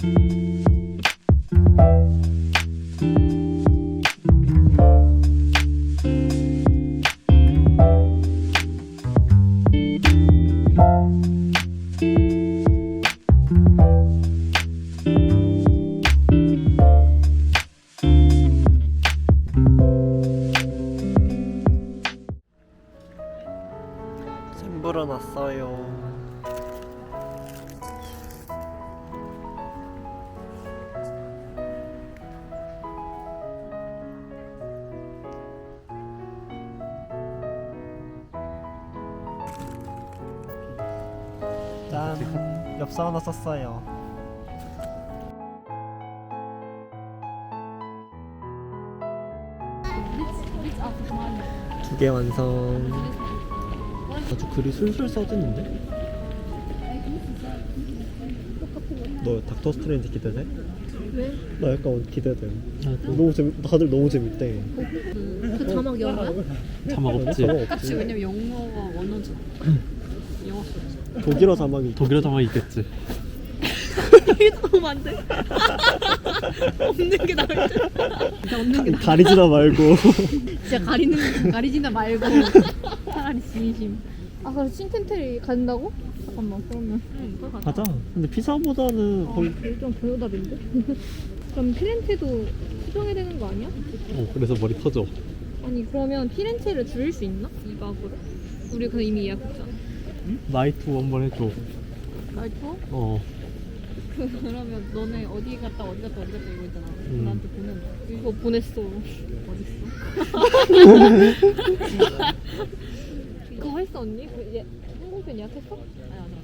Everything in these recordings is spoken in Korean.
샘 불어났어요. 썼어요. 두 개 완성. 아주 글이 술술 써지는데? 너 닥터 스트레인지 기대돼? 왜? 나 약간 기대돼. 너무 재밌, 다들 너무 재밌대. 그 자막 영어야? 자막 없지. 자막 없지. 왜냐면 영어가 원어잖아 영어 독일어 자막이 독일어 자막 있겠지. 이거 너무 안돼 없는 게 나을 듯 진짜 없는 게 가리지나 말고. 진짜 가리는 가리지나 말고 차라리 진심 아 그래 신텐텔이 간다고? 잠깐만 그러면 응 그거 가자 가자. 근데 피사보다는 거의 어, 좀 별로답인데? 그럼 피렌체도 수정해야 되는 거 아니야? 어, 그래서 머리 터져. 아니 그러면 피렌체를 줄일 수 있나? 2박으로? 우리 그 이미 예약했잖아 나이트 한번 해줘. 나이트? 어. 그러면 너네 어디 갔다 어디 갔다 어디 갔다 이거 있잖아. 음. 나한테 보낸다. 이거 보냈어. 어딨어? 그거 했어 언니? 그 예, 항공편 예약했어? 아니 안 해.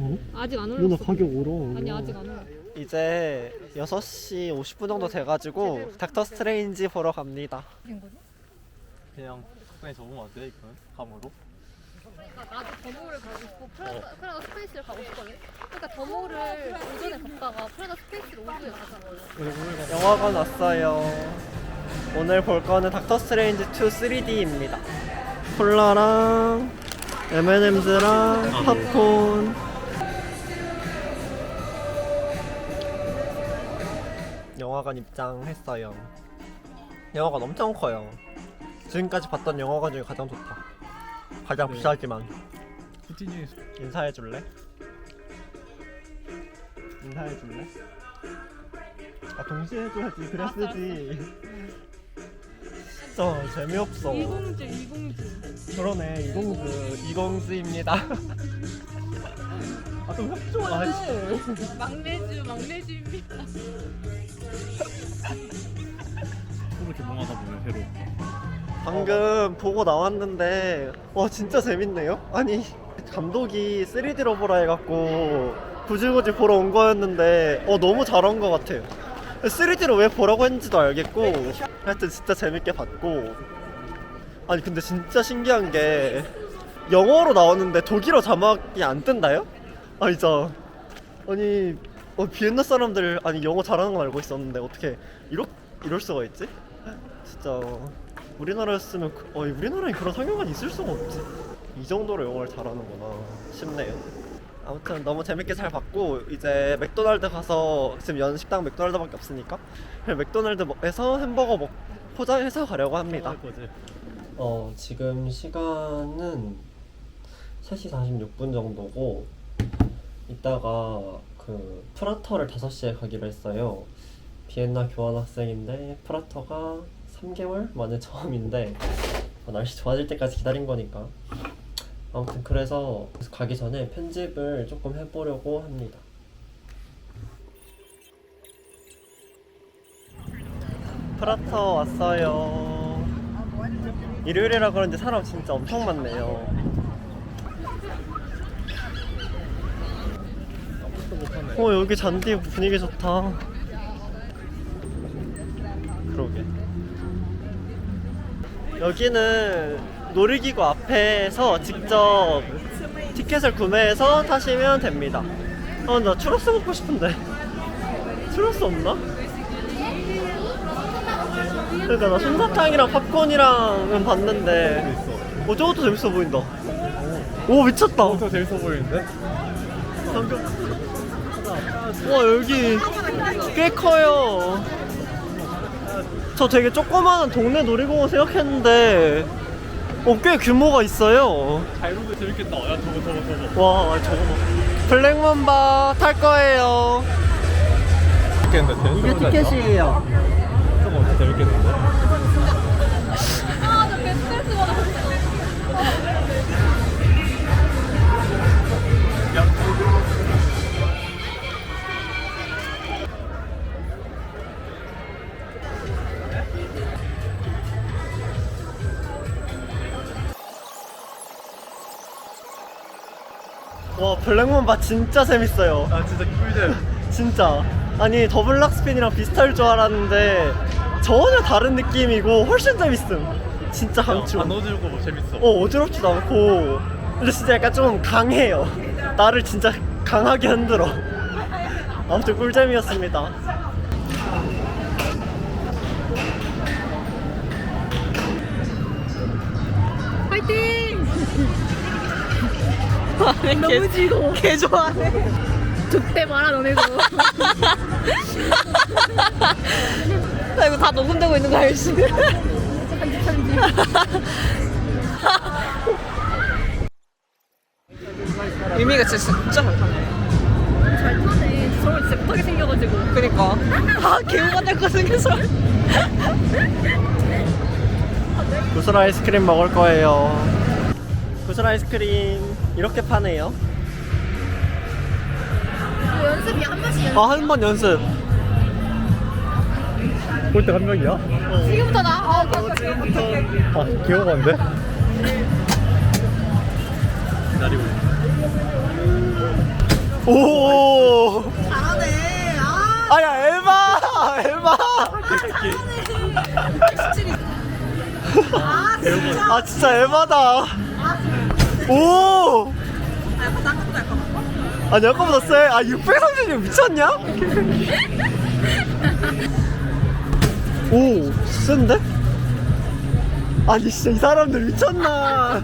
어? 아직 안 올렸어. 가격 오러. 아니 아직 안 올렸어. 이제 6시 50분 정도 돼가지고 닥터 스트레인지 보러 갑니다. 그냥 가까이 접으면 안 돼, 이건? 감으로? 그러니까 나도 더모를 가고 싶고 프라다, 프라다 스페이스를 가고 싶거든. 그러니까 더모를 오전에 갔다가 프라다 스페이스를 오후에 가자. 영화관 왔어요. 오늘 볼 거는 닥터 스트레인지 2 3D입니다. 콜라랑 M&M's랑 팝콘. 영화관 입장했어요. 영화관 엄청 커요. 지금까지 봤던 영화관 중에 가장 좋다. 가장 비싸지만. 푸틴이 인사해 줄래? 인사해 줄래? 아 동시에 해줘야지. 그래 쓰지. 진짜 재미없어. 이공주 이공주. 그러네. 이공주. 이공주입니다. 아 좀 협조해 막내주 막내주입니다. 서로 개봉하다 보면 회로. 방금 보고 나왔는데 와 진짜 재밌네요 아니 감독이 3D로 보라 해갖고 굳이 보러 온 거였는데 어 너무 잘한 것 같아요 3D로 왜 보라고 했는지도 알겠고 하여튼 진짜 재밌게 봤고 아니 근데 진짜 신기한 게 영어로 나오는데 독일어 자막이 안 뜬다요? 아 진짜 아니 어, 비엔나 사람들 아니 영어 잘하는 건 알고 있었는데 어떻게 이럴, 이럴 수가 있지? 진짜 우리나라였으면 그- 어, 우리나라에 그런 상영관이 있을 수가 없지. 이 정도로 영어를 잘하는구나. 싶네요. 아무튼 너무 재밌게 잘 봤고 이제 맥도날드 가서 지금 연 식당 맥도날드밖에 없으니까 맥도날드에서 햄버거 먹 포장해서 가려고 합니다. 거지. 어 지금 시간은 3시 46분 정도고 이따가 그 프라터를 5시에 가기로 했어요. 비엔나 교환학생인데 프라터가 3개월? 만에 처음인데. 어, 날씨 좋아질 때까지 기다린 거니까. 아무튼 그래서 가기 전에 편집을 조금 해보려고 합니다. 프라터 왔어요. 일요일이라 그런지 사람 진짜 엄청 많네요. 어 여기 잔디 분위기 좋다 그러게 여기는 놀이기구 앞에서 직접 티켓을 구매해서 타시면 됩니다 아 나 추러스 먹고 싶은데 추러스 없나? 그러니까 나 솜사탕이랑 팝콘이랑은 봤는데 어 저것도 재밌어 보인다 오 미쳤다 더 재밌어 보이는데? 방금 와 여기 꽤 커요. 저 되게 조그마한 동네 놀이공원 생각했는데 어, 꽤 규모가 있어요. 자이로드 재밌겠다. 야 저거 저거 저거. 와 저거 봐. 블랙맘바 탈 거예요. 재밌겠는데? 이게 티켓이에요. 저거 재밌겠는데? 와 블랙맘바 진짜 재밌어요. 아 진짜 꿀잼. 진짜. 아니 더블 락스핀이랑 비슷할 줄 알았는데 전혀 다른 느낌이고 훨씬 재밌음. 진짜 강추 안 어지르고 뭐 재밌어. 어 어지럽지도 않고. 근데 진짜 약간 좀 강해요. 나를 진짜 강하게 흔들어. 아무튼 꿀잼이었습니다. 파이팅 너무 즐거워. 개 좋아해 족대 말아 너네도. 나 이거 다 녹음되고 있는 거 알지? 편집 편집 의미가 진짜 진짜 잘 타네. 잘 타네. 저걸 진짜 못하게 생겨가지고. 그니까. 아, 개우가 될거 생겨서. 구슬 아이스크림 먹을 거예요. 구슬 아이스크림 이렇게 파네요. 연습이 한 번씩 연습. 아 한 번 연습. 꼴대 한 명이야? 지금부터 나? 아, 어, 지금부터. 아 귀여운데? 기다리고 있어. 오! 잘하네. 아, 아야 에바 에바 아 진짜. 아 진짜. 에바다 오 아, 약간 딴것도 약간. 아니 아까보다 세. 아 630이 미쳤냐? 오 센데? 아니 진짜 이 사람들 미쳤나?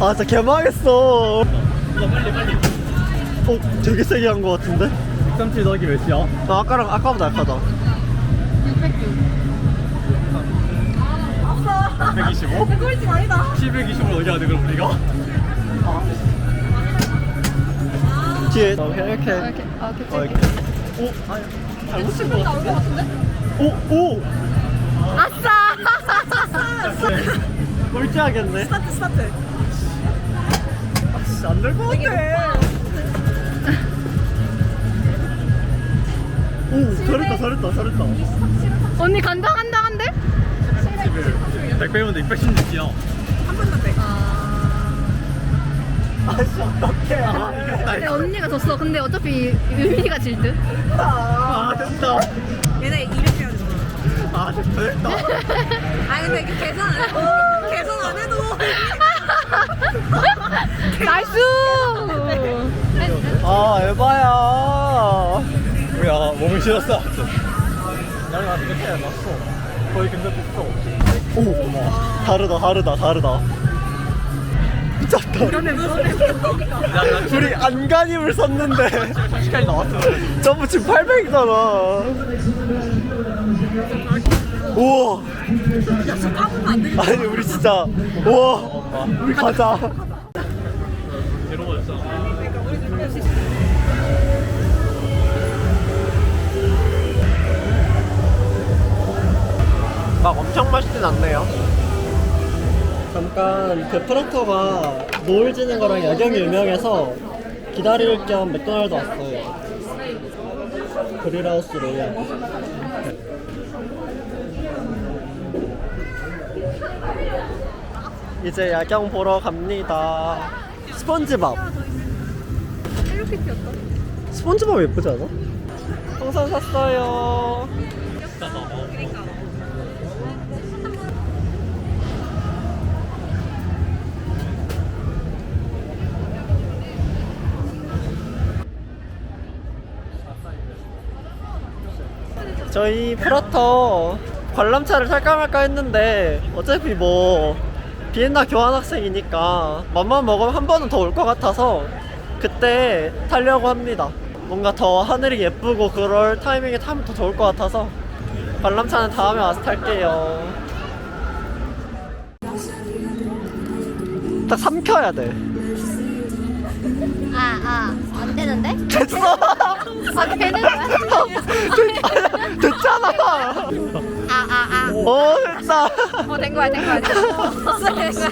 아 진짜 개망했어. 빨리 빨리. 어 되게 세게 한거 같은데? 137 더하기 몇이야? 아, 아까랑 아까보다 약하다. 125? 꼴찌 아니다. 725를 어디 돼 그럼 우리가? 뒤에 어, 이렇게 이렇게. 이렇게 아 어, 이렇게 이렇게. 오 아니 잘못 쓴거 같은데? 오 오. 아싸 꼴찌하겠네. 스타트 스타트. 안될 것 같아. 오 잘했다 잘했다 잘했다. 언니 간다 간다 한대? 100 빼면 216이야. 한 번 더 빼. 아씨 어떡해. 근데 언니가 졌어 근데 어차피 유민이가 질 듯? 아 됐다. 얘네 이렇게 해야 돼. 아 됐다 됐다. 아 근데 이게 계산 안 해도 계산 안 해도 나이스 아 에바야. 뭐야 몸을 실었어. 나는 아직 끝에 안 났어. 거의 근데 비슷어. 오 다르다 다르다 다르다. 미쳤다. 야, 우리 안간힘을 썼는데 시간이 나왔어. 점프 지금 800이잖아. 우와. 아니 우리 진짜 우와. 우리 가자. 막 엄청 맛있진 않네요. 잠깐 그 프라터가 노을 지는 거랑 야경이 유명해서 기다릴 겸 맥도날드 왔어요. 그릴하우스 로얄. 이제 야경 보러 갑니다. 스펀지밥. 스펀지밥 예쁘지 않아? 풍선 샀어요. 저희 프라터 관람차를 탈까 말까 했는데 어차피 뭐 비엔나 교환학생이니까 맘만 먹으면 한 번은 더 올 것 같아서 그때 타려고 합니다. 뭔가 더 하늘이 예쁘고 그럴 타이밍에 타면 더 좋을 것 같아서 관람차는 다음에 와서 탈게요. 딱 삼켜야 돼. 아, 아, 안 되는데? 됐어. 아, 되는 거야? 됐잖아. 아, 아, 아. 오 됐다. 어, 된 거야, 된 거야. 된 거야.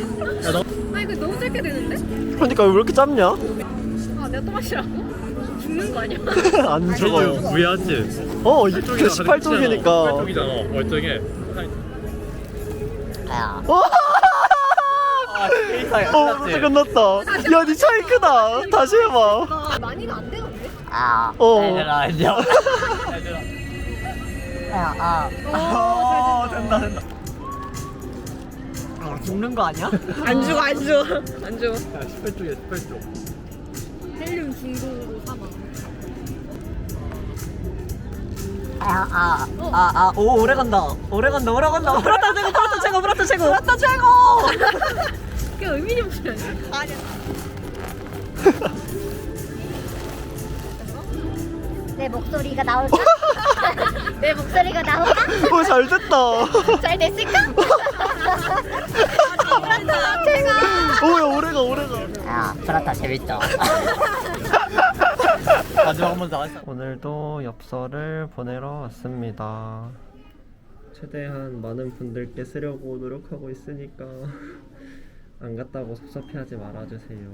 야, 너 아, 이거 너무 짧게 되는데? 그러니까 왜 이렇게 짧냐? 아, 내가 또 마시라고? 죽는 거 아니야? 안 죽어요. 무해하지? 어 이게 18쪽이니까. 18쪽이잖아. 멀쩡해. 어? 아. 어, 진짜 끝났다. 야, 니 차이 크다. 다시 해봐. 아, 많이가 안 되는데? 어. 안녕. 어, 된다, 된다. 아, 죽는 거 아니야? 안 죽어 안 죽어 안 죽어. 야, 18쪽이야, 18쪽. 헬륨 중독으로 사망. 아, 아, 아, 아, 오, 오래 간다. 오래 간다, 오래 간다. 브라타 최고, 브라타 최고, 브라타 최고. 브라타 최고! 그게 의미는 무슨 아니야? 내 목소리가 나올까? 내 목소리가 나올까? 오, 잘 됐다. 잘 됐을까? 제가 오, 야, 오래 가, 오래 가. 야, 브라타 재밌다. 마지막 한 번 더 하자. 오늘도 엽서를 보내러 왔습니다. 최대한 많은 분들께 쓰려고 노력하고 있으니까 안 갔다고 섭섭해하지 말아주세요.